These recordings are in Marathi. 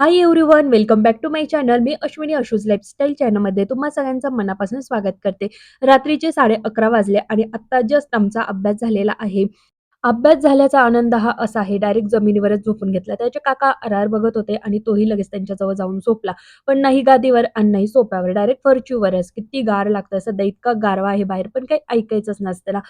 Hi everyone welcome back to my channel me Ashwini Ashu's lifestyle चॅनलमध्ये तुम्हा सगळ्यांचं मनापासून स्वागत करते. रात्रीचे साडे अकरा वाजले आणि आत्ता जस्ट आमचा अभ्यास झालेला आहे. अभ्यास झाल्याचा आनंद हा असा आहे डायरेक्ट जमिनीवरच झोपून घेतला. त्याचे काका अरार बघत होते आणि तोही लगेच त्यांच्याजवळ जाऊन झोपला. पण नाही गादीवर आणि नाही सोप्यावर डायरेक्ट फर्च्यूवरच किती गार लागतं सध्या इतका गारवा आहे बाहेर पण काही ऐकायचंच नसतं ना.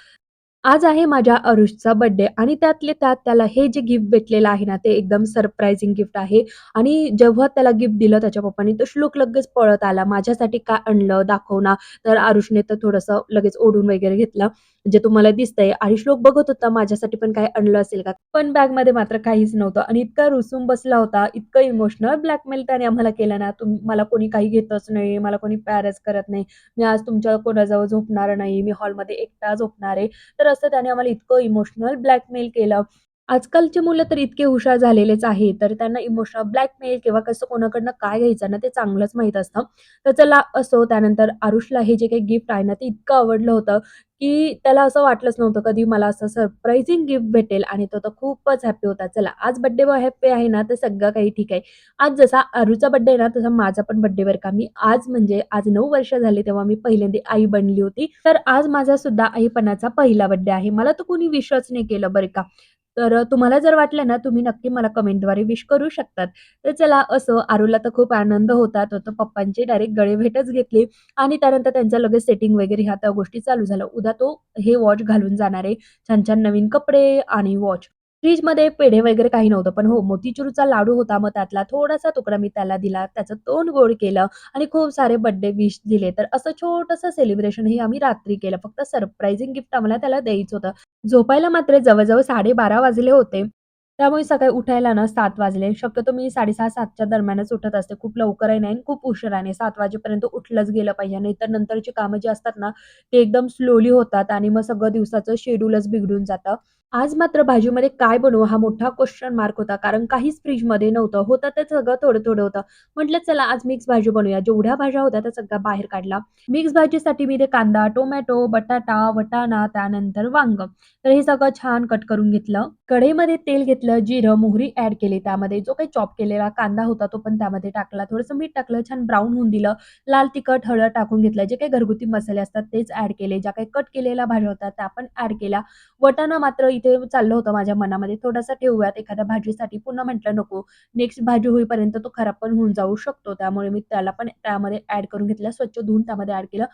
आज आहे माझ्या अरुषचा बर्थडे आणि त्यातले त्यात त्याला हे जे गिफ्ट भेटलेलं आहे ना, ते एकदम सरप्राईझिंग गिफ्ट आहे आणि जेव्हा त्याला गिफ्ट दिलं त्याच्या पप्पानी तर श्लोक लगेच पळत आला. माझ्यासाठी काय आणलं दाखव ना. तर आरुषने तर थोडंसं लगेच ओढून वगैरे घेतलं. जे तुम्हाला दिसतंय आणि श्लोक बघत होता माझ्यासाठी पण काही आणलं असेल का? पण बॅगमध्ये मात्र काहीच नव्हतं आणि इतका रुसून बसला होता, इतकं इमोशनल ब्लॅकमेल त्याने आम्हाला केलं ना, तुम मला कोणी काही घेतच नाही, मला कोणी प्यारच करत नाही. मी आज तुमच्या कोणाजवळ झोपणार नाही, मी हॉलमध्ये एकटा झोपणार आहे. तर असं त्याने आम्हाला इतकं इमोशनल ब्लॅकमेल केलं. आजकालची मुलं तर इतके हुशार झालेलेच आहे, तर त्यांना इमोशनल ब्लॅकमेल किंवा कसं कोणाकडनं काय घ्यायचं ना, ते चांगलंच माहीत असतं. तर चला असो, त्यानंतर आरुषला हे जे काही गिफ्ट आहे ना, ते इतकं आवडलं होतं, की त्याला असं वाटलंच नव्हतं कधी मला असं सरप्राईझिंग गिफ्ट भेटेल आणि तो तर खूपच हॅपी होता. चला आज बर्थडे बॉय हॅपी आहे ना, तर सगळं काही ठीक आहे. आज जसा आरूचा बर्थडे आहे ना, तसा माझा पण बर्थडे बरं का. मी आज म्हणजे आज नऊ वर्ष झाली तेव्हा मी पहिल्यांदा आई बनली होती. तर आज माझा सुद्धा आईपणाचा पहिला बर्थडे आहे. मला तर कोणी विश्वास नाही केलं बरं का. तर तुम्हाला जर वाटलं ना, तुम्ही नक्की मला कमेंटद्वारे विश करू शकतात. तर चला असं आरूला तर खूप आनंद होता. तो तर पप्पांची डायरेक्ट गळेभेटच घेतली आणि त्यानंतर त्यांचं लगेच सेटिंग वगैरे ह्या त्या गोष्टी चालू झाल्या. उद्या तो हे वॉच घालून जाणार आहे. छान-छान नवीन कपडे आणि वॉच. फ्रीजमध्ये पेढे वगैरे काही नव्हतं. पण हो, मोतीचूरचा लाडू होता. मग त्यातला थोडासा तुकडा मी त्याला दिला. त्याचं तोंड गोड केलं आणि खूप सारे बर्थडे विश दिले. तर असं छोटंसं सेलिब्रेशन हे आम्ही रात्री केलं. फक्त सरप्राइझिंग गिफ्ट आम्हाला त्याला द्यायचं होतं. झोपायला मात्र जवळ-जवळ 12:30 वाजले होते. त्यामुळे सकाळी उठायला ना सात वाजले. शक्यतो मी 6:30-7च्या दरम्यानच उठत असते. खूप लवकरही नाही आणि खूप उशिराने सात वाजेपर्यंत उठलंच गेलं पाहिजे. नाहीतर नंतरची कामं जी असतात ना, ते एकदम स्लोली होतात आणि मग सगळं दिवसाचं शेड्यूलच बिघडून जातं. आज मात्र भाजीमध्ये काय बनवू हा मोठा क्वेश्चन मार्क होता. कारण काहीच फ्रीजमध्ये नव्हतं. होतं ते सगळं थोडं-थोडं होतं. म्हटलं चला आज मिक्स भाजी बनवूया. जेवढ्या भाज्या होत्या त्या सगळ्या बाहेर काढला मिक्स भाजीसाठी मी ते कांदा, टोमॅटो, बटाटा, वटाणा, त्यानंतर वांग तर हे सगळं छान कट करून घेतलं. कढईमध्ये तेल घेतलं, जिरं, मोहरी ॲड केली. त्यामध्ये जो काही चॉप केलेला कांदा होता तो पण त्यामध्ये टाकला. थोडंसं मीठ टाकलं, छान ब्राऊन होऊन दिलं. लाल तिखट, हळद टाकून घेतलं. जे काही घरगुती मसाले असतात तेच ॲड केले. ज्या काही कट केलेल्या भाज्या होत्या त्या पण ॲड केल्या. वटाणा मात्र इथे चाललं होतं माझ्या मनामध्ये थोडासा ठेवूयात एखाद्या भाजीसाठी. पुन्हा म्हटलं नको, नेक्स्ट भाजी होईपर्यंत तो खराब पण होऊन जाऊ शकतो. त्यामुळे मी त्याला पण त्यामध्ये ॲड करून घेतलं. स्वच्छ धुवून त्यामध्ये ॲड केलं.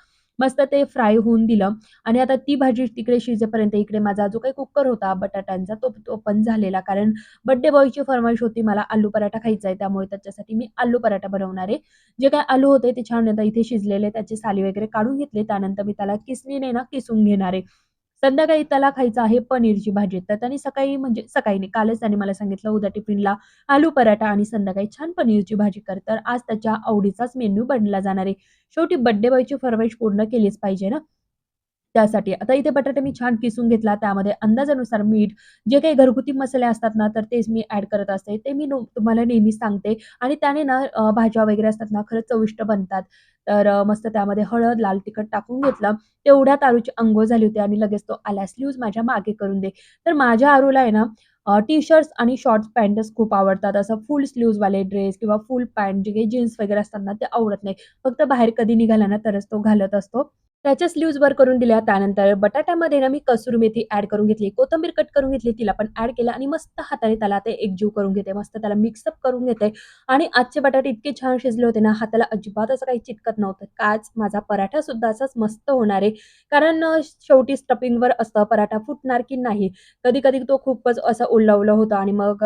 मस्त ते फ्राय होऊन दिलं आणि आता ती भाजी तिकडे शिजेपर्यंत इकडे माझा जो काही कुकर होता बटाट्यांचा तो तो पण झालेला. कारण बर्थडे बॉयची फरमाईश होती मला आलू पराठा खायचा आहे. त्यामुळे त्याच्यासाठी मी आलू पराठा बनवणार आहे. जे काय आलू होते ते छान आता इथे शिजलेले त्याची साली वगैरे काढून घेतले. त्यानंतर मी त्याला किसणीने ना किसून घेणार आहे. संध्याकाळी त्याला खायचं आहे पनीरची भाजी. तर त्यांनी सकाळी म्हणजे सकाळी नाही, कालच त्यांनी मला सांगितलं उद्या टिफिनला आलू पराठा आणि संध्याकाळी छान पनीरची भाजी कर. तर आज त्याच्या आवडीचाच मेन्यू बनला जाणार आहे. शेवटी बड्डे बॉयची फर्माईश पूर्ण केलीच पाहिजे ना. त्यासाठी. आता इथे बटाटे मी छान किसून घेतला. त्यामध्ये अंदाजानुसार मीठ, जे काही घरगुती मसाले असतात ना, तर तेच मी ॲड करत असते. ते मी तुम्हाला नेहमी सांगते आणि त्याने ना भाज्या वगैरे असतात ना, खरंच चविष्ट बनतात. तर मस्त त्यामध्ये हळद, लाल तिखट टाकून घेतलं. तेवढ्यात आरूची अंघोळ झाली होती आणि लगेच तो आला, "स्लीव्हज माझ्या मागे करून दे." तर माझ्या आरूला आहे ना टी-शर्ट्स आणि शॉर्ट्स पॅन्टच खूप आवडतात. असं फुल स्लीव्हजवाले ड्रेस किंवा फुल पॅन्ट जे काही जीन्स वगैरे असतात ना, ते आवडत नाही. फक्त बाहेर कधी निघाला ना, तरच तो घालत असतो. त्याच्या स्लीव्ज वर करून दिल्या. त्यानंतर बटाट्यामध्ये ना मी कसुरी मेथी ऍड करून घेतली. कोथिंबीर कट करून घेतली, तिला पण ऍड केलं आणि मस्त हाताने त्याला ते एकजीव करून घेते. मस्त त्याला मिक्सअप करून घेते आणि आजचे बटाटे इतके छान शिजले होते ना, हाताला अजिबात असं काही चिटकत नव्हतं. काच माझा पराठा सुद्धा असाच मस्त होणार आहे. कारण शेवटी स्टपिंगवर असतं पराठा फुटणार की नाही. कधी-कधी तो खूपच असा ओलवलं होतं आणि मग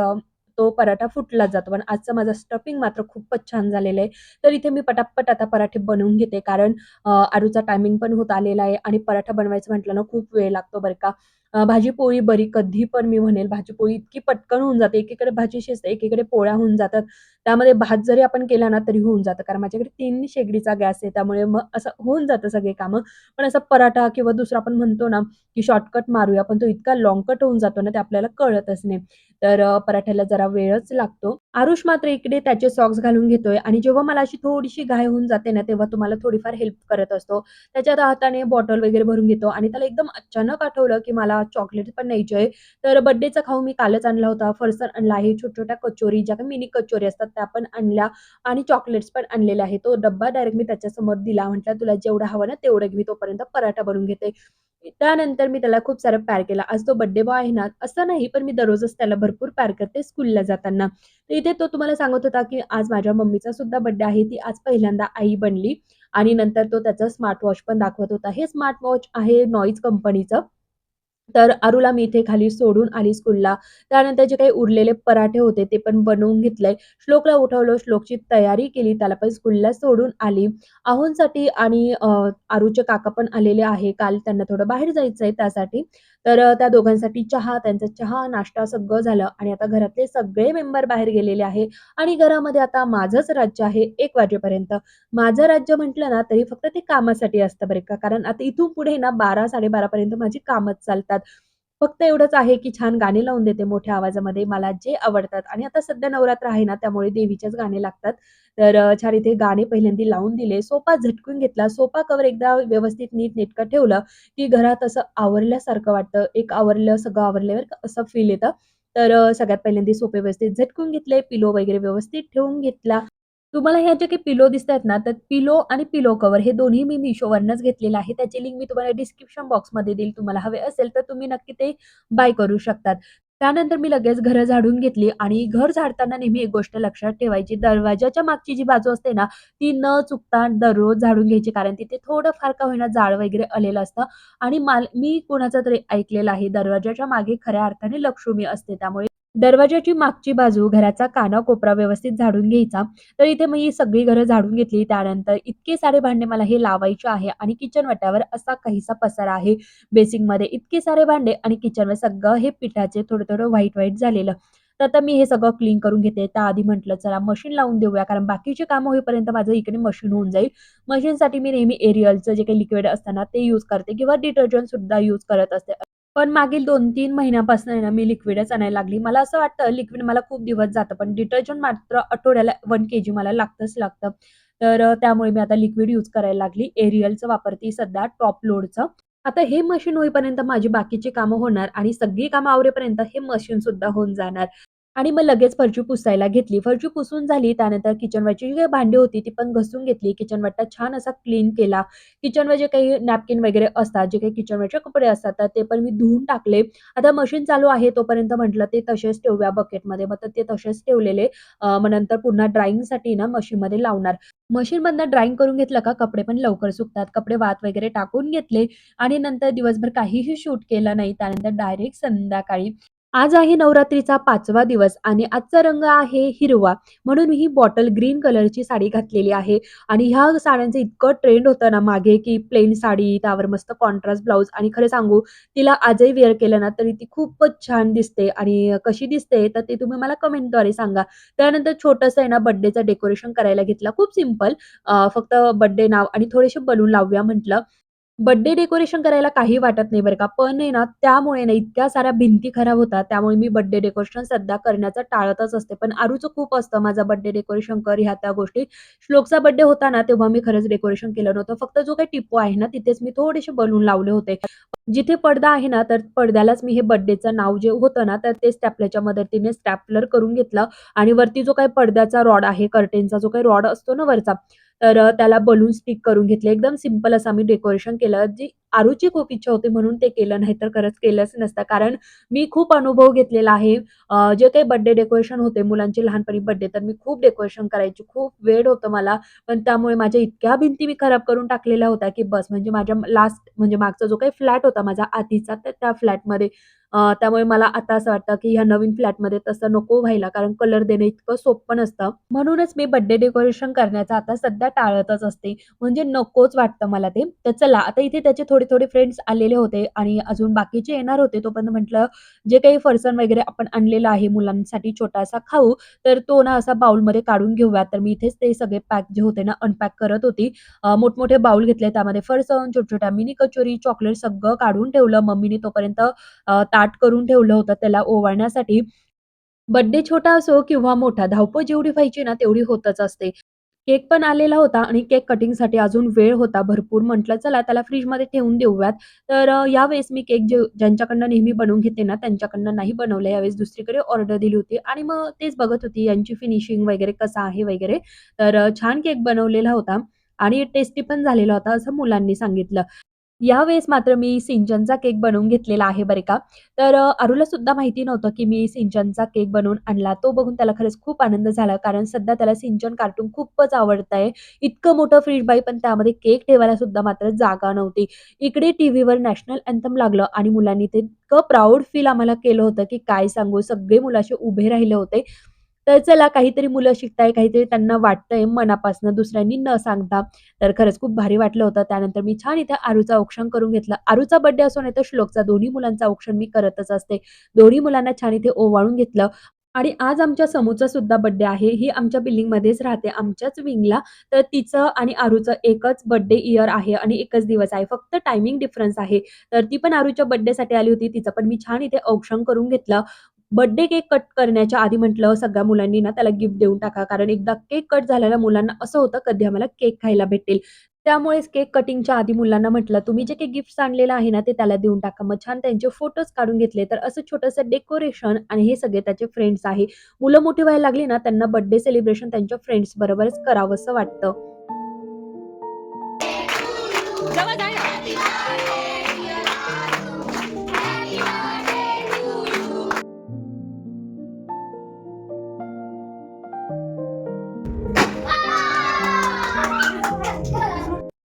तो पराठा फुटलाच जातो. पण आजचा माझा स्टफिंग मात्र खूपच छान झालेलं आहे. तर इथे मी पटापट आता पराठे बनवून घेते कारण आरूचा टायमिंग पण होत आलेला आहे आणि पराठा बनवायचं म्हटलं ना खूप वेळ लागतो बरं का. भाजी-पोळी बरी कधी पण मी म्हणेल भाजी-पोळी इतकी पटकन होऊन जाते. एकीकडे भाजी शिजते, एकीकडे पोळ्या होऊन जातात. त्यामध्ये भात जरी आपण केला ना तरी होऊन जातं. कारण माझ्याकडे तीन शेगडीचा गॅस आहे. त्यामुळे मग असं होऊन जातं सगळे कामं. पण असं पराठा किंवा दुसरा आपण म्हणतो ना, की शॉर्टकट मारूया, पण तो इतका लाँग कट होऊन जातो ना, ते आपल्याला कळतच नाही. तर पराठ्याला जरा वेळच लागतो. आरुष मात्र इकडे त्याचे सॉक्स घालून घेतोय आणि जेव्हा मला अशी थोडीशी घाय होऊन जाते ना, तेव्हा तुम्हाला थोडीफार हेल्प करत असतो. त्याच्या हाताने बॉटल वगैरे भरून घेतो आणि त्याला एकदम अचानक आठवलं, की मला चॉकलेट पण न्यायचे आहे. तर बर्थडेचा खाऊ मी कालच आणला होता. फरसर आणला आहे, छोट्या-छोट्या कचोरी ज्या काही मिनी कचोरी असतात त्या पण आणल्या आणि चॉकलेट्स पण आणलेले आहे तो डब्बा डायरेक्ट मी त्याच्यासमोर दिला. म्हटलं, "तुला जेवढं हवं ना तेवढं मी तोपर्यंत पराठा बनवून घेते." त्यानंतर मी त्याला खूप सारं प्यार केला. आज तो बर्थडे बॉय आहे ना, असं नाही पण मी दररोजच त्याला भरपूर प्यार करते स्कूलला जाताना. तर इथे तो तुम्हाला सांगत होता, की आज माझ्या मम्मीचा सुद्धा बर्थडे आहे. ती आज पहिल्यांदा आई बनली आणि नंतर तो त्याचा स्मार्ट वॉच पण दाखवत होता. हे स्मार्ट वॉच आहे नॉईज कंपनीचं. तर अरुला मी इथे खाली सोडून आली स्कूलला. त्यानंतर जे काही उरलेले पराठे होते ते पण बनवून घेतले. श्लोकला उठवलं, श्लोकची तयारी केली, त्याला पण स्कूलला सोडून आली. आहोंसाठी आणि अ, आरूचे काका पण आलेले आहे. काल त्यांना थोडं बाहेर जायचंय त्यासाठी. तर त्या दोघांसाठी चहा, त्यांचा चहा, नाश्ता सगळं झालं आणि आता घरातले सगळे मेंबर बाहेर गेलेले आहे आणि घरामध्ये आता माझंच राज्य आहे एक वाजेपर्यंत. माझं राज्य म्हटलं ना, तरी फक्त ते कामासाठी असतं बरं का. कारण आता इथून पुढे ना बारा साडेबारा पर्यंत माझी कामच चालतात. फक्त एवढंच आहे, की छान गाणे लावून देते मोठ्या आवाजामध्ये मला जे आवडतात आणि आता सध्या नवरात्र आहे ना, त्यामुळे देवीचेच गाणे लागतात. तर छान इथे गाणे पहिल्यांदा लावून दिले. सोफा झटकून घेतला. सोपा कवर एकदा व्यवस्थित नीट नेटकं ठेवलं, की घरात असं आवरल्यासारखं वाटतं. एक आवरलं, सगळं आवरल्यावर असं फील येतं. तर सगळ्यात पहिल्यांदा सोपे व्यवस्थित झटकून घेतले. पिलो वगैरे व्यवस्थित ठेवून घेतला. तुम्हाला ह्या जे काही पिलो दिसतायत ना, तर पिलो आणि पिलो कव्हर हे दोन्ही मी Mishoवरूनच घेतलेलं आहे. त्याची लिंक मी तुम्हाला डिस्क्रिप्शन बॉक्समध्ये देईल. तुम्हाला हवे असेल तर तुम्ही नक्की ते बाय करू शकतात. त्यानंतर मी लगेच घरं झाडून घेतली आणि घर झाडताना नेहमी एक गोष्ट लक्षात ठेवायची, दरवाजाच्या मागची जी बाजू असते ना, ती न चुकता दररोज झाडून घ्यायची. कारण तिथे थोडं फार का होईना जाळ वगैरे आलेलं असतं आणि माल मी कोणाचं तरी ऐकलेलं आहे, दरवाजाच्या मागे खऱ्या अर्थाने लक्ष्मी असते. त्यामुळे दरवाजाची मागची बाजू, घराचा कानाकोपरा व्यवस्थित झाडून घ्यायचा. तर इथे मी सगळी घरं झाडून घेतली. त्यानंतर इतके सारे भांडे मला हे लावायचे आहे आणि किचन वाट्यावर असा काहीसा पसारा आहे. बेसिंगमध्ये इतके सारे भांडे आणि किचनवर सगळं हे पिठाचे थोडं-थोडं व्हाईट-व्हाईट झालेलं. तर आता मी हे सगळं क्लीन करून घेते. त्याआधी म्हटलं चला मशीन लावून देऊया, कारण बाकीचे कामं होईपर्यंत माझं इकडे मशीन होऊन जाईल. मशीनसाठी मी नेहमी एरियलचं जे काही लिक्विड असताना ते यूज करते किंवा डिटर्जंट सुद्धा यूज करत असते. पण मागील 2-3 महिन्यापासून आहे ना, मी लिक्विडच आणायला लागली. मला असं वाटतं लिक्विड मला खूप दिवस जातं, पण डिटर्जंट मात्र आठवड्याला 1 केजी मला लागतंच लागतं. तर त्यामुळे मी आता लिक्विड यूज करायला लागली. एरियलचं वापरते सध्या टॉप लोडचं. आता हे मशीन होईपर्यंत माझी बाकीची कामं होणार आणि सगळी कामं आवरेपर्यंत हे मशीन सुद्धा होऊन जाणार. आणि मग लगेच फरशी पुसायला घेतली. फरशी पुसून झाली, त्यानंतर किचनवरची जी काही भांडी होती ती पण घसून घेतली. किचनवरचा छान असा क्लीन केला. किचनवर जे काही नॅपकिन वगैरे असतात, जे काही किचनवरचे कपडे असतात, ते पण मी धुवून टाकले. आता मशीन चालू आहे तोपर्यंत म्हटलं ते तसेच ठेवूया बकेटमध्ये. मग तर ते तसेच ठेवलेले. मग नंतर पुन्हा ड्रायिंगसाठी ना मशीनमध्ये लावणार. मशीनमधनं ड्रायिंग करून घेतलं का कपडे पण लवकर सुकतात. कपडे वात वगैरे टाकून घेतले आणि नंतर दिवसभर काहीही शूट केलं नाही. त्यानंतर डायरेक्ट संध्याकाळी आज आहे नवरात्रीचा पाचवा दिवस आणि आजचा रंग आहे हिरवा. म्हणून ही बॉटल ग्रीन कलरची साडी घातलेली आहे आणि ह्या साड्यांचं इतकं ट्रेंड होतं ना मागे, की प्लेन साडी, त्यावर मस्त कॉन्ट्रास्ट ब्लाऊज आणि खरं सांगू तिला आजही वेअर केलं ना, तरी ती खूपच छान दिसते आणि कशी दिसते तर ते तुम्ही मला कमेंटद्वारे सांगा. त्यानंतर छोटंसं आहे ना बड्डेचं डेकोरेशन करायला घेतलं. खूप सिंपल फक्त बर्थडे नाव आणि थोडेसे बलून लावूया म्हटलं. बर्थडे डेकोरेशन करायला काही वाटत नाही बरं का. पण आहे ना, त्यामुळे ना इतक्या साऱ्या भिंती खराब होतात. त्यामुळे मी बर्थडे डेकोरेशन सध्या करण्याचं टाळतच असते. पण आरूचं खूप असतं माझा बर्थडे डेकोरेशन कर ह्या त्या गोष्टी. श्लोकचा बर्थडे होता ना, तेव्हा मी खरंच डेकोरेशन केलं नव्हतं. फक्त जो काही टिपो आहे ना, तिथेच मी थोडेसे बलून लावले होते. जिथे पडदा आहे ना, तर पडद्यालाच मी हे बर्थडेचं नाव जे होतं ना, तर ते स्टॅपलरच्या मदतीने स्टॅपलर करून घेतलं आणि वरती जो काही पडद्याचा रॉड आहे, कर्टेनचा जो काही रॉड असतो ना वरचा, तर त्याला बलून स्टिक करून घेतले. एकदम सिंपल असं आम्ही डेकोरेशन केलं. जी आरूची खूप इच्छा होती म्हणून ते केलं, नाही तर खरंच केलंच नसतं. कारण मी खूप अनुभव घेतलेला आहे. जे काही बर्थडे डेकोरेशन होते मुलांचे लहानपणी बर्थडे, तर मी खूप डेकोरेशन करायची. खूप वेळ होतं मला. पण त्यामुळे माझ्या इतक्या भिंती मी खराब करून टाकलेल्या होत्या, की बस म्हणजे माझ्या लास्ट म्हणजे मागचा जो काही फ्लॅट होता माझा आधीचा, तर त्या फ्लॅटमध्ये त्यामुळे मला आता असं वाटतं, की ह्या नवीन फ्लॅटमध्ये तसं नको व्हायला, कारण कलर देणं इतकं सोपं नसतं. म्हणूनच मी बर्थडे डेकोरेशन करण्याचं आता सध्या टाळतच असते. म्हणजे नकोच वाटतं मला ते. तर चला आता इथे त्याचे थोडे-थोडे फ्रेंड्स आलेले होते आणि अजून बाकीचे येणार होते. तोपर्यंत म्हटलं जे काही फरसन वगैरे आपण आणलेलं आहे मुलांसाठी छोटासा खाऊ, तर तो ना असा बाउलमध्ये काढून घेऊयात. तर मी इथेच ते सगळे पॅक जे होते ना अनपॅक करत होती. मोठमोठे बाउल घेतले. त्यामध्ये फरसन छोट छोट्या मिनी कचोरी, चॉकलेट सगळं काढून ठेवलं. मम्मीने तोपर्यंत अ, ताट करून ठेवलं होतं त्याला ओवाळण्यासाठी. बर्थडे छोटा असो किंवा मोठा, धावपळ जेवढी व्हायची ना तेवढी होतच असते. केक पण आलेला होता आणि केक कटिंगसाठी अजून वेळ होता भरपूर. म्हटलं चला त्याला फ्रीजमध्ये ठेवून देऊयात. तर यावेळेस मी केक जे ज्यांच्याकडनं नेहमी बनवून घेते ना, त्यांच्याकडनं नाही बनवलं. यावेळेस दुसरीकडे ऑर्डर दिली होती आणि मग तेच बघत होती यांची फिनिशिंग वगैरे कसं आहे वगैरे. तर छान केक बनवलेला होता आणि टेस्टी पण झालेला होता असं मुलांनी सांगितलं. यावेळेस मात्र मी सिंचनचा केक बनवून घेतलेला आहे बरं का. तर अरुला सुद्धा माहिती नव्हतं, की मी सिंचनचा केक बनवून आणला. तो बघून त्याला खरंच खूप आनंद झाला. कारण सध्या त्याला सिंचन कार्टून खूपच आवडतंय. इतकं मोठं फ्रीज बाई, पण त्यामध्ये केक ठेवायला सुद्धा मात्र जागा नव्हती. इकडे टीव्हीवर नॅशनल अँथम लागलं आणि मुलांनी ते इतकं प्राऊड फील आम्हाला केलं होतं, की काय सांगू. सगळे मुलाशी उभे राहिले होते. तर चला काहीतरी मुलं शिकताय, काहीतरी त्यांना वाटतंय मनापासून दुसऱ्यांनी न सांगता. तर खरंच खूप भारी वाटलं होतं. त्यानंतर मी छान इथे आरूचा औक्षण करून घेतलं. आरूचा बर्थडे असो नाहीतर श्लोकचा दोन्ही मुलांचा औक्षण मी करतच असते. दोन्ही मुलांना छान इथे ओवाळून घेतलं आणि आज आमच्या समूचा सुद्धा बर्थडे आहे. ही आमच्या बिल्डिंगमध्येच राहते, आमच्याच विंगला. तर तिचं आणि आरूचं एकच बर्थडे इयर आहे आणि एकच दिवस आहे. फक्त टायमिंग डिफरन्स आहे. तर ती पण आरूच्या बर्थडेसाठी आली होती. तिचं पण मी छान इथे औक्षण करून घेतलं. बर्थडे केक कट करण्याच्या आधी म्हटलं सगळ्या मुलांनी ना त्याला गिफ्ट देऊन टाका. कारण एकदा केक कट झालेल्या मुलांना असं होतं कधी आम्हाला केक खायला भेटेल. त्यामुळेच केक कटिंगच्या आधी मुलांना म्हटलं, "तुम्ही जे काही गिफ्ट्स आणलेलं आहे ना, ते त्याला देऊन टाका." मग छान त्यांचे फोटोज काढून घेतले. तर असं छोटंसं डेकोरेशन आणि हे सगळे त्याचे फ्रेंड्स आहे. मुलं मोठी व्हायला लागली ना, त्यांना बर्थडे सेलिब्रेशन त्यांच्या फ्रेंड्स बरोबरच करावंसं वाटतं.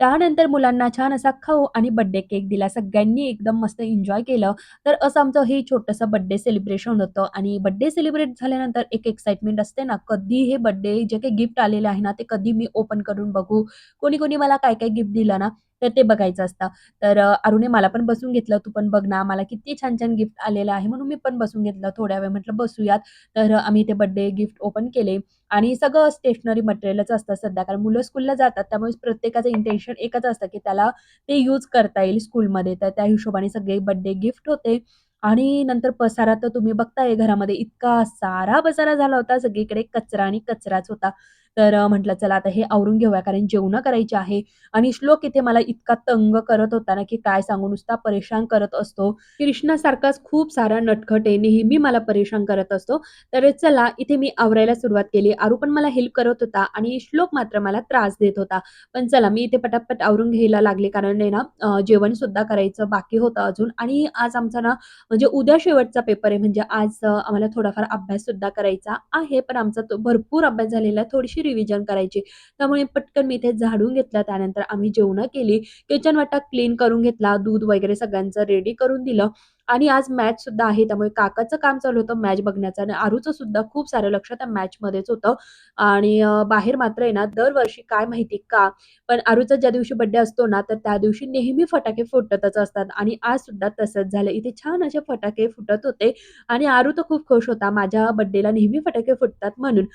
त्यानंतर मुलांना छान असा खाऊ आणि बर्थडे केक दिला. सगळ्यांनी एकदम मस्त एन्जॉय केलं. तर असं आमचं हे छोटंसं बर्थडे सेलिब्रेशन होतं आणि बर्थडे सेलिब्रेट झाल्यानंतर एक एक्साइटमेंट असते ना, कधी हे बर्थडे जे काही गिफ्ट आलेले आहे ना, ते कधी मी ओपन करून बघू. कोणी-कोणी मला काय-काय गिफ्ट दिलं ना, तर ते बघायचं असतं. तर अरुणे मला पण बसून घेतलं, "तू पण बघ ना, मला किती छान-छान गिफ्ट आलेलं आहे." म्हणून मी पण बसून घेतलं. थोड्या वेळ म्हटलं बसूयात. तर आम्ही ते बर्थडे गिफ्ट ओपन केले आणि सगळं स्टेशनरी मटेरियलच असतं सध्या. कारण मुलं स्कूलला जातात, त्यामुळे प्रत्येकाचं इंटेन्शन एकच असतं, की त्याला ते यूज करता येईल स्कूलमध्ये. तर त्या हिशोबाने सगळे बर्थडे गिफ्ट होते आणि नंतर पसारा तर तुम्ही बघताय घरामध्ये इतका सारा पसारा झाला होता. सगळीकडे कचरा आणि कचराच होता. तर म्हटलं चला आता हे आवरून घेऊया कारण जेवणं करायची आहे आणि श्लोक इथे मला इतका तंग करत होता ना, की काय सांगू नुसता परेशान करत असतो. कृष्णासारखाच खूप सारा नटखट आहे. नेहमी मला परेशान करत असतो. तर चला इथे मी आवरायला सुरुवात केली. आरू पण मला हेल्प करत होता आणि श्लोक मात्र मला त्रास देत होता. पण चला मी इथे पटापट आवरून घ्यायला लागले कारण आहे ना जेवण सुद्धा करायचं बाकी होतं अजून आणि आज आमचा ना म्हणजे उद्या शेवटचा पेपर आहे म्हणजे आज आम्हाला थोडाफार अभ्यास सुद्धा करायचा आहे. पण आमचा तो भरपूर अभ्यास झालेला आहे. त्याची रिव्हिजन करायची. त्यामुळे पटकन मी इथे झाडून घेतलं. त्यानंतर आम्ही जेवणं केली. किचन वाटा क्लीन करून घेतला. दूध वगैरे सगळ्यांचं रेडी करून दिलं आणि आज मॅच सुद्धा आहे. त्यामुळे काकाचं काम चालू होतं मॅच बघण्याचं आणि आरूचं सुद्धा खूप सारं लक्ष त्या मॅचमध्येच होतं आणि बाहेर मात्र आहे ना दरवर्षी काय माहिती का, पण आरूचा ज्या दिवशी बर्थडे असतो ना, तर त्या दिवशी नेहमी फटाके फुटतच असतात आणि आज सुद्धा तसंच झालं. इथे छान असे फटाके फुटत होते आणि आरू तर खूप खुश होता. माझ्या बड्डेला नेहमी फटाके फुटतात म्हणून.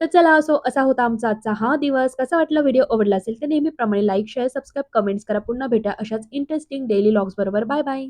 तर चला असो असा होता आमचा आजचा हा दिवस. कसा वाटला व्हिडिओ आवडला असेल तर नेहमीप्रमाणे लाईक, शेअर, सबस्क्राईब, कमेंट्स करा. पुन्हा भेटा अशाच इंटरेस्टिंग डेली लॉग्स बरोबर. Bye bye.